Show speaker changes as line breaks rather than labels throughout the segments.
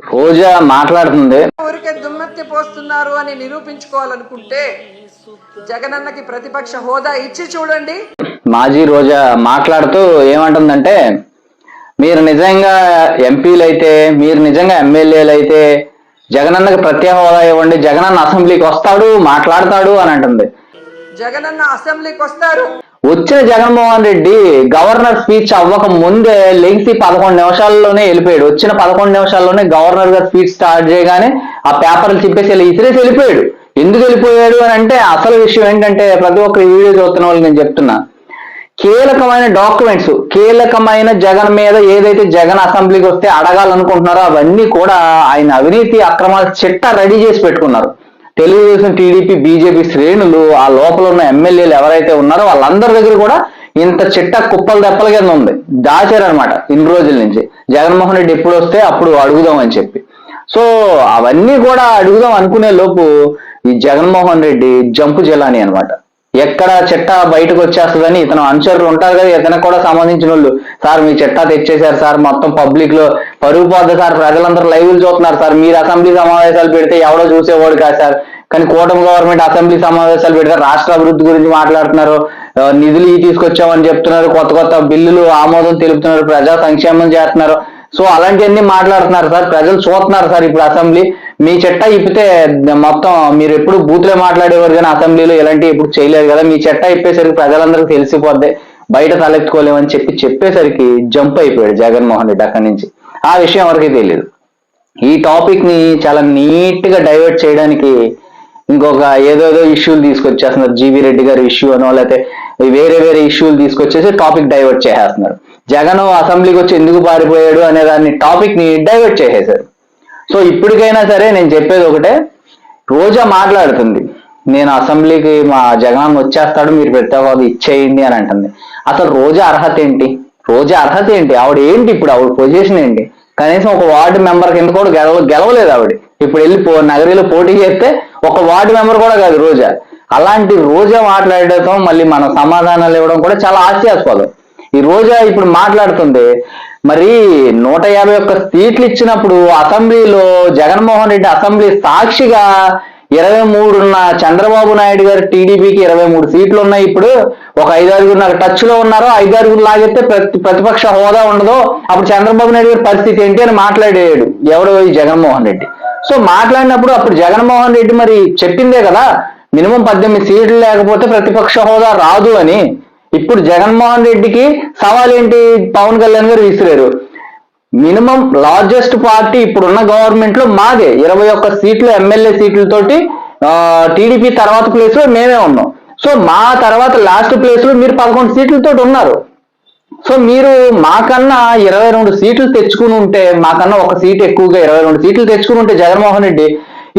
రోజా మాట్లాడుతుంది.
ఊరికే దుమ్మెత్తి పోస్తున్నారు అని నిరూపించుకోవాలనుకుంటే జగనన్నకి ప్రతిపక్ష హోదా ఇచ్చి చూడండి.
మాజీ రోజా మాట్లాడుతూ ఏమంటుందంటే మీరు నిజంగా ఎంపీలు అయితే మీరు నిజంగా ఎమ్మెల్యేలు అయితే జగనన్నకి ప్రత్యేక హోదా ఇవ్వండి జగనన్న అసెంబ్లీకి వస్తాడు మాట్లాడతాడు అని అంటుంది.
జగనన్న అసెంబ్లీకి వస్తారు.
వచ్చిన జగన్మోహన్ రెడ్డి గవర్నర్ స్పీచ్ అవ్వక ముందే లెగిసి పదకొండు నిమిషాల్లోనే వెళ్ళిపోయాడు. వచ్చిన పదకొండు నిమిషాల్లోనే గవర్నర్ గారు స్పీచ్ స్టార్ట్ చేయగానే ఆ పేపర్లు చెప్పేసి వెళ్ళి ఇసిరేసి వెళ్ళిపోయాడు. ఎందుకు వెళ్ళిపోయాడు అని అంటే అసలు విషయం ఏంటంటే ప్రతి ఒక్కరు వీడియో చూస్తున్న వాళ్ళు నేను చెప్తున్నా. కీలకమైన డాక్యుమెంట్స్ కీలకమైన జగన్ మీద ఏదైతే జగన్ అసెంబ్లీకి వస్తే అడగాలనుకుంటున్నారో అవన్నీ కూడా ఆయన అవినీతి అక్రమాల చిట్ట రెడీ చేసి పెట్టుకున్నారు. తెలుగుదేశం టీడీపీ బీజేపీ శ్రేణులు ఆ లోపల ఉన్న ఎమ్మెల్యేలు ఎవరైతే ఉన్నారో వాళ్ళందరి దగ్గర కూడా ఇంత చిట్ట కుప్పలు దెప్పల కింద ఉంది. దాచారనమాట ఇన్ని రోజుల నుంచి. జగన్మోహన్ రెడ్డి ఎప్పుడు వస్తే అప్పుడు అడుగుదాం అని చెప్పి. సో అవన్నీ కూడా అడుగుదాం అనుకునే లోపు ఈ జగన్మోహన్ రెడ్డి జంపు జలాని అన్నమాట. ఎక్కడ చెట్ట బయటకు వచ్చేస్తుందని ఇతను అనుచరులు ఉంటారు కదా ఇతనికి కూడా సంబంధించిన వాళ్ళు సార్ మీ చెట్ట తెచ్చేశారు సార్ మొత్తం పబ్లిక్లో పరుగు పోద్ది సార్ ప్రజలందరూ లైవ్లు చూస్తున్నారు సార్. మీరు అసెంబ్లీ సమావేశాలు పెడితే ఎవడో చూసేవాడు కాదు సార్. కానీ కూటమి గవర్నమెంట్ అసెంబ్లీ సమావేశాలు పెడితే రాష్ట్ర అభివృద్ధి గురించి మాట్లాడుతున్నారు. నిధులు ఈ తీసుకొచ్చామని చెప్తున్నారు. కొత్త కొత్త బిల్లులు ఆమోదం తెలుపుతున్నారు. ప్రజా సంక్షేమం చేస్తున్నారు. సో అలాంటివన్నీ మాట్లాడుతున్నారు సార్. ప్రజలు చూస్తున్నారు సార్ ఇప్పుడు అసెంబ్లీ. మీ చెట్ట ఇప్పితే మొత్తం మీరు ఎప్పుడు బూత్లే మాట్లాడేవారు కానీ అసెంబ్లీలో ఇలాంటివి ఎప్పుడు చేయలేదు కదా మీ చెట్ట ఇప్పేసరికి ప్రజలందరికీ తెలిసిపోద్ది. బయట తలెత్తుకోలేమని చెప్పి చెప్పేసరికి జంప్ అయిపోయాడు జగన్మోహన్ రెడ్డి అక్కడి నుంచి. ఆ విషయం ఎవరికీ తెలియదు ఈ టాపిక్ని చాలా నీట్గా డైవర్ట్ చేయడానికి ఇంకొక ఏదోదో ఇష్యూలు తీసుకొచ్చేస్తున్నారు. జీవీ రెడ్డి గారి ఇష్యూ అనో లేకపోతే వేరే వేరే ఇష్యూలు తీసుకొచ్చేసి టాపిక్ డైవర్ట్ చేసేస్తున్నారు. జగన్ అసెంబ్లీకి వచ్చి ఎందుకు పారిపోయాడు అనే దాన్ని టాపిక్ని డైవర్ట్ చేసేశారు సో ఇప్పటికైనా సరే నేను చెప్పేది ఒకటే. రోజా మాట్లాడుతుంది. నేను అసెంబ్లీకి మా జగన్ వచ్చేస్తాడు మీరు ప్రత్యేక ఇచ్చేయండి అని అంటుంది. అసలు రోజా అర్హత ఏంటి? రోజా అర్హత ఏంటి? ఆవిడ ఏంటి ఇప్పుడు? ఆవిడ పొజిషన్ ఏంటి? కనీసం ఒక వార్డు మెంబర్ కింద కూడా గెలవ గెలవలేదు ఆవిడ. ఇప్పుడు వెళ్ళి పో నగరీలో పోటీ చేస్తే ఒక వార్డు మెంబర్ కూడా కాదు రోజా. అలాంటి రోజా మాట్లాడటం మళ్ళీ మనం సమాధానాలు ఇవ్వడం కూడా చాలా హాస్యాస్పదం. ఈ రోజా ఇప్పుడు మాట్లాడుతుంది మరి నూట యాభై ఒక్క సీట్లు ఇచ్చినప్పుడు అసెంబ్లీలో జగన్మోహన్ రెడ్డి అసెంబ్లీ సాక్షిగా ఇరవై మూడున్న చంద్రబాబు నాయుడు గారు టీడీపీకి ఇరవై మూడు సీట్లు ఉన్నాయి. ఇప్పుడు ఒక ఐదారుగురు నాకు టచ్లో ఉన్నారో. ఐదారుగురు లాగితే ప్రతి ప్రతిపక్ష హోదా ఉండదు. అప్పుడు చంద్రబాబు నాయుడు గారి పరిస్థితి ఏంటి అని మాట్లాడాడు ఎవడో ఈ జగన్మోహన్ రెడ్డి. సో మాట్లాడినప్పుడు అప్పుడు జగన్మోహన్ రెడ్డి మరి చెప్పిందే కదా మినిమం పద్దెనిమిది సీట్లు లేకపోతే ప్రతిపక్ష హోదా రాదు అని. ఇప్పుడు జగన్మోహన్ రెడ్డికి సవాల్ ఏంటి పవన్ కళ్యాణ్ గారు విసిరారు. మినిమం లార్జెస్ట్ పార్టీ ఇప్పుడున్న గవర్నమెంట్లో మాదే. ఇరవై ఒక్క సీట్లు ఎమ్మెల్యే సీట్లతోటి టీడీపీ తర్వాత ప్లేస్లో మేమే ఉన్నాం. సో మా తర్వాత లాస్ట్ ప్లేస్లో మీరు పదకొండు సీట్లతో ఉన్నారు. సో మీరు మాకన్నా ఇరవై రెండు సీట్లు తెచ్చుకుని ఉంటే మాకన్నా ఒక సీట్ ఎక్కువగా ఇరవై రెండు సీట్లు తెచ్చుకుని ఉంటే జగన్మోహన్ రెడ్డి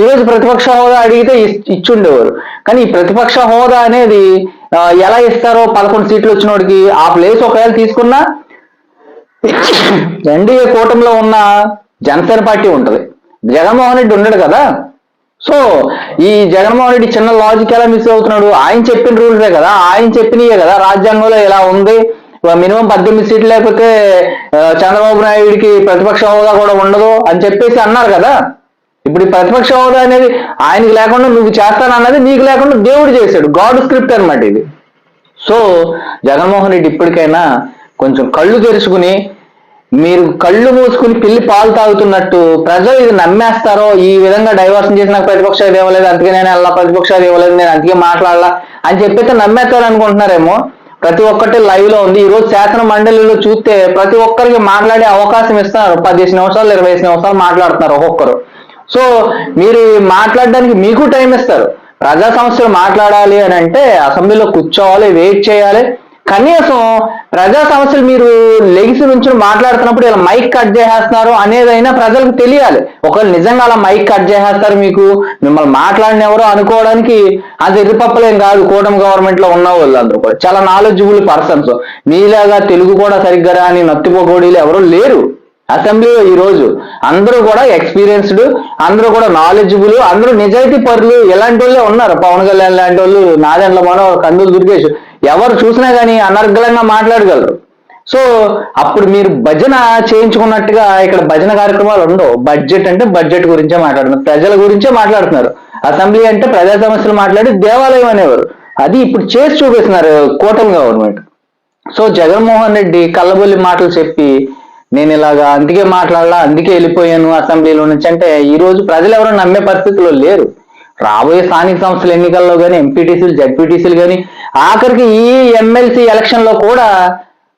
ఈరోజు ప్రతిపక్ష హోదా అడిగితే ఇచ్చుండేవారు. కానీ ఈ ప్రతిపక్ష హోదా అనేది ఎలా ఇస్తారో పదకొండు సీట్లు వచ్చిన వాడికి ఆ ప్లేస్ ఒకవేళ తీసుకున్నా ఎన్డీఏ కూటమిలో ఉన్న జనసేన పార్టీ ఉంటుంది. జగన్మోహన్ రెడ్డి ఉండడు కదా. సో ఈ జగన్మోహన్ రెడ్డి చిన్న లాజిక్ ఎలా మిస్ అవుతున్నాడు? ఆయన చెప్పిన రూల్సే కదా. ఆయన చెప్పినయే కదా. రాజ్యాంగంలో ఇలా ఉంది. మినిమం పద్దెనిమిది సీట్లు లేకపోతే చంద్రబాబు నాయుడికి ప్రతిపక్ష హోదా కూడా ఉండదు అని చెప్పేసి అన్నారు కదా. ఇప్పుడు ఈ ప్రతిపక్ష హోదా అనేది ఆయనకి లేకుండా నువ్వు చేస్తానన్నది నీకు లేకుండా దేవుడు చేశాడు. గాడ్ స్క్రిప్ట్ అనమాట ఇది. సో జగన్మోహన్ రెడ్డి ఇప్పటికైనా కొంచెం కళ్ళు తెరుచుకుని మీరు కళ్ళు మూసుకుని పిల్లి పాలు తాగుతున్నట్టు ప్రజలు ఇది నమ్మేస్తారో ఈ విధంగా డైవర్షన్ చేసి నాకు ప్రతిపక్షాలు ఇవ్వలేదు అందుకే నేను అలా ప్రతిపక్షాలు ఇవ్వలేదు నేను అందుకే మాట్లాడాలా అని చెప్పైతే నమ్మేస్తారు అనుకుంటున్నారేమో ప్రతి ఒక్కటి లైవ్లో ఉంది. ఈ రోజు శాసన మండలిలో చూస్తే ప్రతి ఒక్కరికి మాట్లాడే అవకాశం ఇస్తున్నారు. పదిహేను నిమిషాలు ఇరవై ఐదు నిమిషాలు మాట్లాడుతున్నారు ఒక్కొక్కరు. సో మీరు మాట్లాడడానికి మీకు టైం ఇస్తారు. ప్రజా సమస్యలు మాట్లాడాలి అని అంటే అసెంబ్లీలో కూర్చోవాలి వెయిట్ చేయాలి. కనీసం ప్రజా సమస్యలు మీరు లెగిసి నుంచి మాట్లాడుతున్నప్పుడు ఇలా మైక్ కట్ చేసేస్తున్నారు అనేదైనా ప్రజలకు తెలియాలి. ఒకవేళ నిజంగా అలా మైక్ కట్ చేసేస్తారు మీకు మిమ్మల్ని మాట్లాడిన ఎవరో అనుకోవడానికి అది ఎదురుపప్పలేం కాదు కూటమి గవర్నమెంట్లో ఉన్న వాళ్ళు అందరూ కూడా. చాలా నాలెడ్జబుల్ పర్సన్స్ మీలాగా తెలుగు కూడా సరిగ్గా రాని నత్తిపోకోడీలు ఎవరు లేరు. అసెంబ్లీలో ఈరోజు అందరూ కూడా ఎక్స్పీరియన్స్డ్ అందరూ కూడా నాలెడ్జబుల్ అందరూ నిజాయితీ పరులు. ఎలాంటి వాళ్ళే ఉన్నారు? పవన్ కళ్యాణ్ లాంటి వాళ్ళు నాదెండ్ల మనో కందులు దుర్గేష్. ఎవరు చూసినా కానీ అనర్గళంగా మాట్లాడగలరు. సో అప్పుడు మీరు భజన చేయించుకున్నట్టుగా ఇక్కడ భజన కార్యక్రమాలు ఉండవు. బడ్జెట్ అంటే బడ్జెట్ గురించే మాట్లాడుతున్నారు. ప్రజల గురించే మాట్లాడుతున్నారు. అసెంబ్లీ అంటే ప్రజా సమస్యలు మాట్లాడి దేవాలయం అనేవారు. అది ఇప్పుడు చేసి చూపిస్తున్నారు కూటమి గవర్నమెంట్. సో జగన్మోహన్ రెడ్డి కళ్ళబొల్లి మాటలు చెప్పి నేను ఇలాగా అందుకే మాట్లాడాల అందుకే వెళ్ళిపోయాను అసెంబ్లీలో నుంచి అంటే ఈ రోజు ప్రజలు ఎవరు నమ్మే పరిస్థితిలో లేరు. రాబోయే స్థానిక సంస్థల ఎన్నికల్లో కానీ ఎంపీటీసీలు జడ్పీటీసీలు కానీ ఆఖరికి ఈ ఎమ్మెల్సీ ఎలక్షన్లో కూడా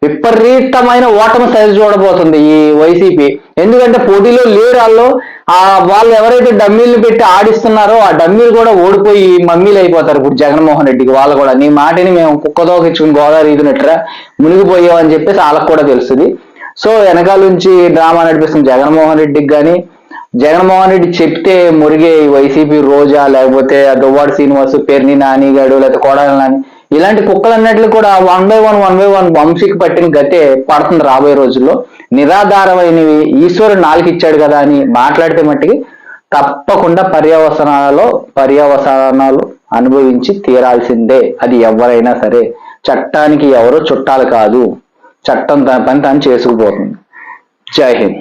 విపరీతమైన ఓటమి సైజు చూడబోతుంది ఈ వైసీపీ ఎందుకంటే పోటీలో లేరు వాళ్ళు. ఆ వాళ్ళు ఎవరైతే డమ్మీలు పెట్టి ఆడిస్తున్నారో ఆ డమ్మీలు కూడా ఓడిపోయి మమ్మీలు అయిపోతారు ఇప్పుడు జగన్మోహన్ రెడ్డికి. వాళ్ళు కూడా నీ మాటని మేము కుక్కతో ఇచ్చుకుని గోదావరి ఈదినట్టుగా మునిగిపోయావు అని చెప్పేసి వాళ్ళకి కూడా తెలుస్తుంది. సో వెనకాల నుంచి డ్రామా నడిపిస్తుంది జగన్మోహన్ రెడ్డికి కానీ జగన్మోహన్ రెడ్డి చెప్తే మురిగే వైసీపీ రోజా లేకపోతే ఆ దువ్వాడు శ్రీనివాస్ పేర్ని నానిగాడు లేకపోతే కోడాలి నాని ఇలాంటి కుక్కలన్నిట్లు కూడా one by one one by one వంశీకి పట్టిన గతే పడుతుంది రాబోయే రోజుల్లో. నిరాధారమైనవి ఈశ్వరుడు నాలుగు ఇచ్చాడు కదా అని మాట్లాడితే మట్టికి తప్పకుండా పర్యవసనాలలో పర్యవసనాలు అనుభవించి తీరాల్సిందే. అది ఎవరైనా సరే చట్టానికి ఎవరో చుట్టాలు కాదు. చట్టం తన పని తాను చేసుకుపోతుంది. జై హింద్.